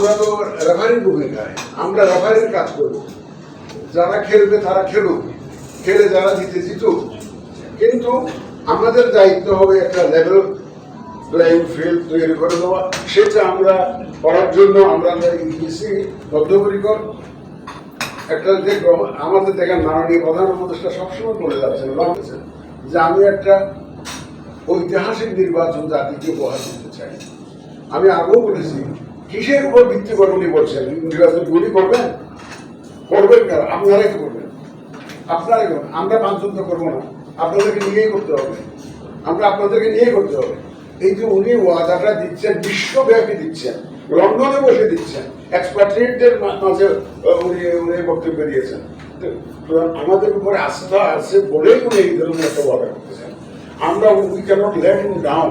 আমরা তো রেফারির ভূমিকায়, আমরা রেফারির কাজ করব যারা খেলবে তারা খেলুক, খেলে যারা জিতে জিতুক। কিন্তু আমাদের দায়িত্ব হবে একটা লেভেল প্লেইং ফিল্ড তৈরি করে দেওয়া। সেটা আমরা করার জন্য আমরা ইসি বদ্ধপরিকর একটা যে আমাদের দেখেন মাননীয় প্রধান উপদেষ্টা সবসময় বলে যাচ্ছেন বলতেছেন যে আমি একটা ঐতিহাসিক নির্বাচন জাতিকে উপহার দিতে চাই। আমি আগেও বলেছি কিসের উপর ভিত্তি করে উনি বলছেন? নির্বাচন গুলি করবেন? করবেন কেন আপনারাই করবেন। আপনারাই করবেন। আমরা পাঁচজন করব না। আপনাদেরকে নিয়েই করতে হবে। আমরা আপনাদেরকে নিয়েই করতে হবে। এই যে উনি ওয়াদাটা দিচ্ছেন, বিশ্বব্যাপী দিচ্ছেন। লন্ডনে বসে দিচ্ছেন। এক্সপার্টদের মাঝে উনি উনি বক্তব্য দিয়েছেন। তো- তো আমাদের উপরে আস্থা আছে বলেই উনি এই ধরনের একটা ওয়াদা করতেছেন। আমরা উই ক্যানট লেট ডাউন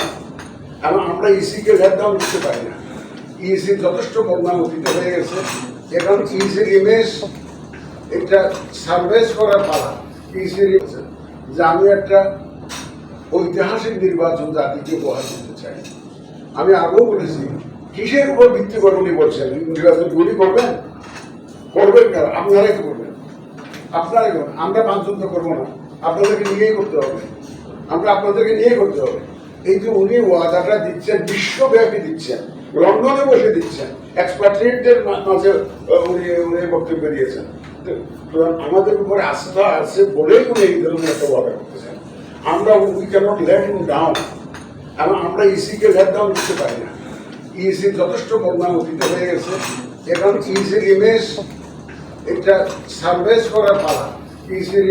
এবং আমরা ইসিকে লেট ডাউন করতে পারি না। ইসি যথেষ্ট বদনাম অতীত হয়ে গেছে। এখন ইসির ইমেজ এটা সার্ভেস করার পালা। ইসির যে আমি একটা ঐতিহাসিক নির্বাচন জাতিকে উপহার দিতে চাই। আমি আগেও বলেছি, কিসের উপর ভিত্তি করে উনি বলছেন নির্বাচন গুলি করবেন? করবেন কেন? আপনারাই তো করবেন। আপনারাই করবেন। আমরা তো করব না। আপনাদেরকে নিয়েই করতে হবে। আমরা আপনাদেরকে নিয়েই করতে হবে। এই যে উনি ওয়াদাটা দিচ্ছেন, বিশ্বব্যাপী দিচ্ছেন। লন্ডনে বসে দিচ্ছেন। এক্সপার্টদের মাঝে উনি উনি বক্তব্য দিয়েছেন। আমাদের উপরে আস্থা আছে বলেই উনি এই ধরনের একটা ওয়াদা করতেছেন। আমরা we cannot let him down এবং আমরা ইসিকে লেট ডাউন করতে পারি না। ইসি যথেষ্ট বদনাম অতীত হয়ে গেছে। এখন ইসির ইমেজ এটা সার্ভেস করার পালা। ইসির